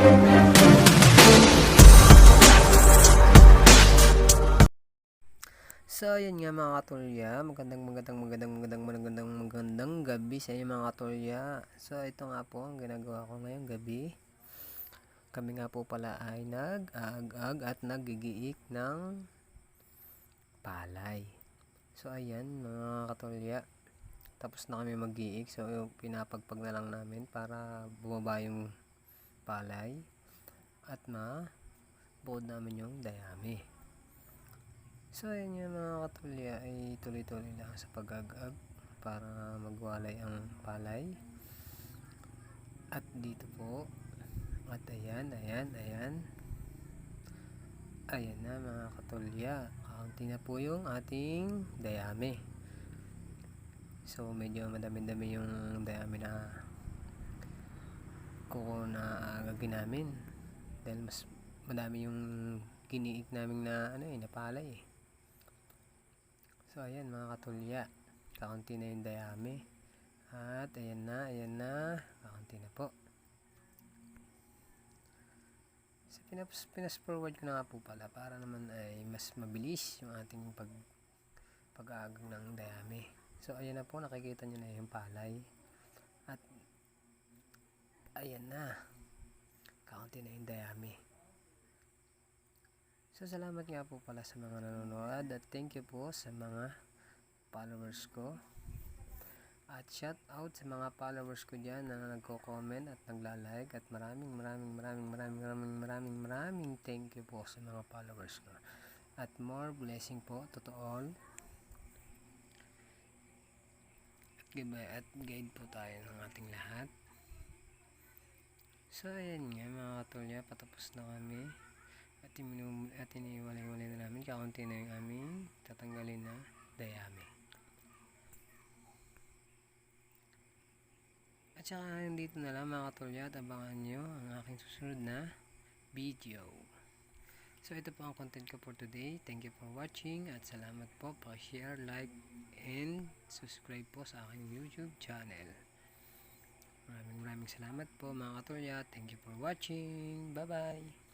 Música So, yun nga mga katulya. Magandang, magandang, magandang, magandang, magandang, magandang gabi sa inyo mga katulya. So, ito nga po ang ginagawa ko ngayong gabi. Kami nga po pala ay nag-aag-ag at nagigiik ng palay. So, ayan mga katulya. Tapos na kami mag-iik. So, pinapagpag na lang namin para bumaba yung palay. At ma buod namin yung dayami. So, ayan yung mga katulya ay tuloy-tuloy lang sa pagagag para magwalay ang palay. At dito po, at ayan, ayan, ayan. Ayan na mga katulya. Kaunti na po yung ating dayami. So, medyo madami-dami yung dayami na kuko na agagin namin. Dahil mas madami yung giniik namin na ano eh, napalay eh. So, ayan mga katulya. Kaunti na yung dayami. At ayan na, ayan na. Kaunti na po. So, pinas, pinas forward ko na nga po pala para naman ay mas mabilis yung ating pag pag-aagang ng dayami. So, ayan na po. Nakikita nyo na yung palay. At ayan na. Kaunti na yung dayami. So, salamat nga po pala sa mga nanonood at thank you po sa mga followers ko. At shout out sa mga followers ko dyan na nagko-comment at nagla-like at maraming maraming maraming maraming maraming maraming maraming thank you po sa mga followers ko. At more blessing po to to all. At at guide po tayo ng ating lahat. So, ayan nga mga katulya, patapos na kami iminum, at iniwalay-walay na namin kaunti na yung aming tatanggalin na dayami. At saka dito na lang mga katulya at abangan nyo ang aking susunod na video. So ito po ang content ko for today. Thank you for watching at salamat po. Pa-share, like and subscribe po sa aking youtube channel. Maraming maraming salamat po mga katulya. Thank you for watching. Bye bye